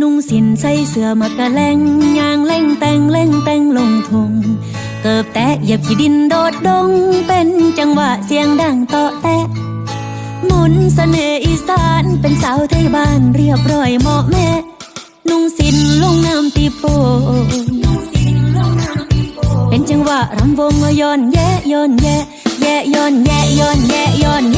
นุ่งสินใส่เสื้อมากระแลงยางเล่งแต่งเล่งแต่งลงทงเกิบแตะเหยียบขี้ดินโดดดง เป็นจังหวะเสียงดังเตาะแตะมนต์เสน่ห์อีสานเป็นสาวไทยบ้านเรียบร้อยเหมาะแม่ นุ่งสินลงน้ำตีโปเป็นจังหวะรำวงย้อนแย่ย้อนแย่แย่ย้อนแย่ย้อนแย่ย้อนแย่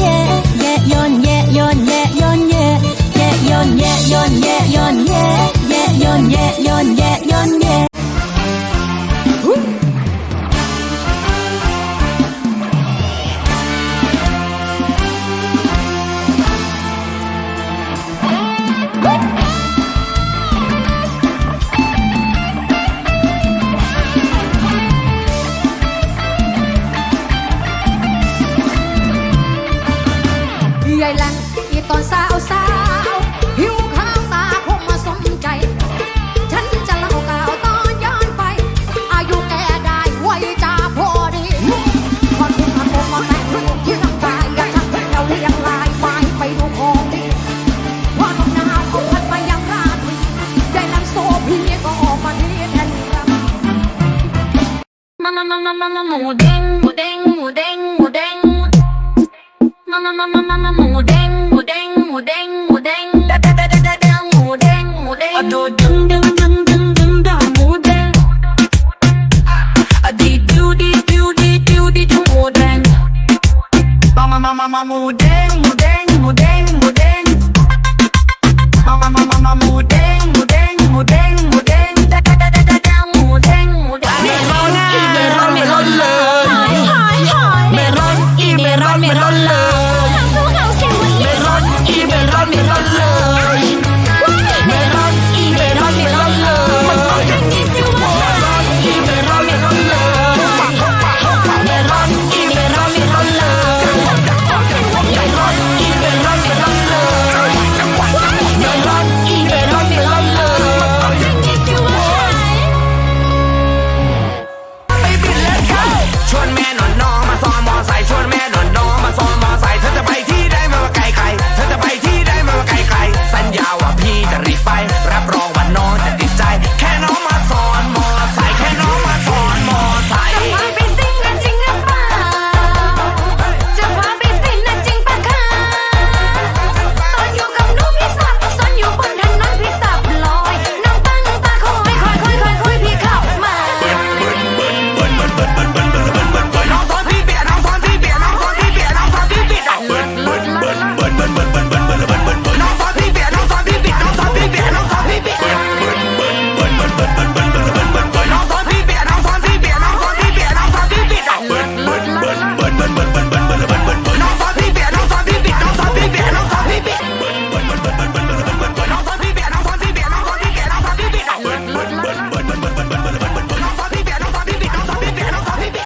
อีตอนสาวสาวหิวข้าวตาคงมาสมใจ ฉันจะเล่าก่าวตอนย้อนไป อายุแกได้ไว้จะพอดีพอถึงอากงมาแต่งที่ร่างกายอยากทำให้เราเรียงลายไม้ไปดูของดีว่าน้องนาวเอาพันมายังราตรีใหญ่แหลงโซพีก็ออกมาที่แทน no no no no no mù đen mù đen mù đen mù đen da da da da da da mù đen mù đen đồ đừng đừng đừng đừng đừng đỏ mù đen đi điu đi điu đi điu đi chung mù đen ba ma ma ma ma mù đen mù đen mù đen mù đen ma ma ma ma ma mù đen mù đen mù đen mù đen da da da da da da mù đen mù đen mẹ ron mẹ bun bun bun